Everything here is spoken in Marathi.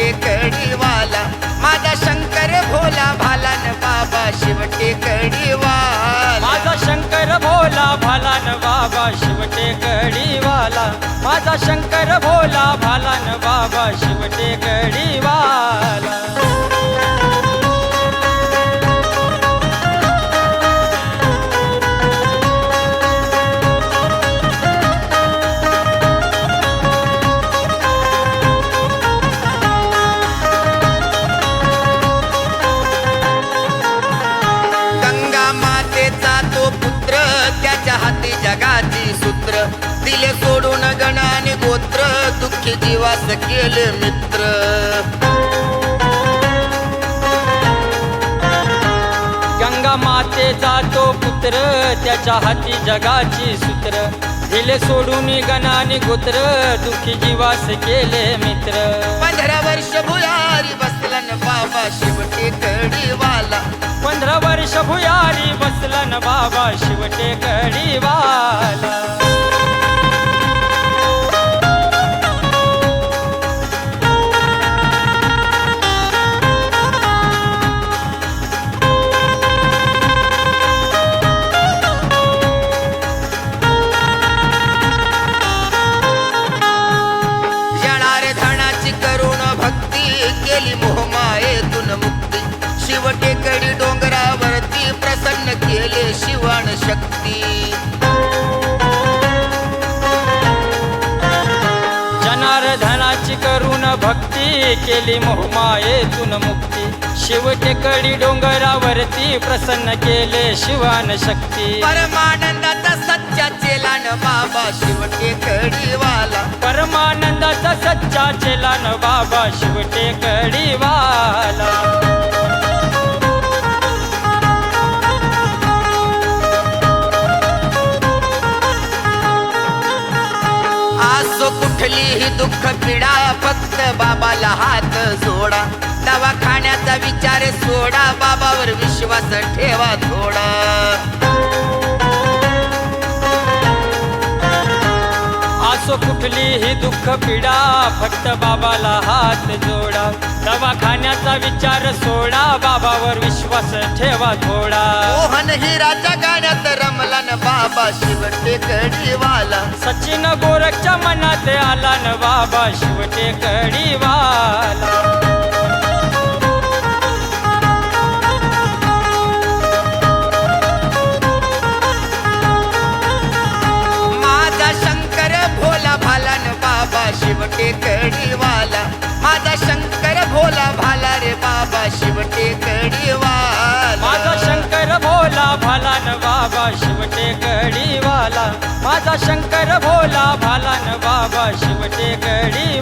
टेकडीवाला माझा शंकर भोला भालान बाबा शिव टेकडीवाला माझा शंकर भोला भालान बाबा शिवटे गडीवाला माझा शंकर भोला भालान बाबा शिवटे गडीवाला सूत्र. दिले सोडून गण आणि गोत्र. दुःखी जीवास केले मित्र. गंगा मातेचा तो पुत्र. त्याच्या हाती जगाची सूत्र. दिले सोडून गणाने गोत्र. दुःखी जीवास केले मित्र. पंधरा वर्ष भुयारी बसला न बाबा शिव टेकडीवाला पंधरा वर्ष भुयारी बसला न बाबा शिवटे गडीवाला शिव टेकडी डोंगरावरती प्रसन्न केले शिवाण शक्ती. जनार्दनाची करून भक्ती केली मोहमायेतून मुक्ती. शिवटे कडी डोंगरावरती प्रसन्न केले शिवान शक्ती. परमानंदाचा सच्चा चेला न बाबा शिव टेकडीवाला परमानंदाचा सच्चा चेला न बाबा शिवटे कुठलीही दुःख पिडा फक्त बाबाला हात जोडा. दवाखान्याचा विचार सोडा बाबावर विश्वास ठेवा थोडा. असो कुठलीही दुःख पिडा फक्त बाबाला हात जोडा. दवाखान्याचा विचार सोडा बाबावर विश्वास ठेवा थोडा. मोहन हिराच्या गाण्यात रमला न बाबा शिव टेकडीवाला सचिन गोरखच्या मनात आला न बाबा शिवटे बाबा शिव टेकडीवाला माझा शंकर भोला भाला रे बाबा शिव टेकडीवाला माझा शंकर भोला भाला न बाबा शिवटे कडीवाला माझा शंकर भोला भाला न बाबा शिवटे टेकडी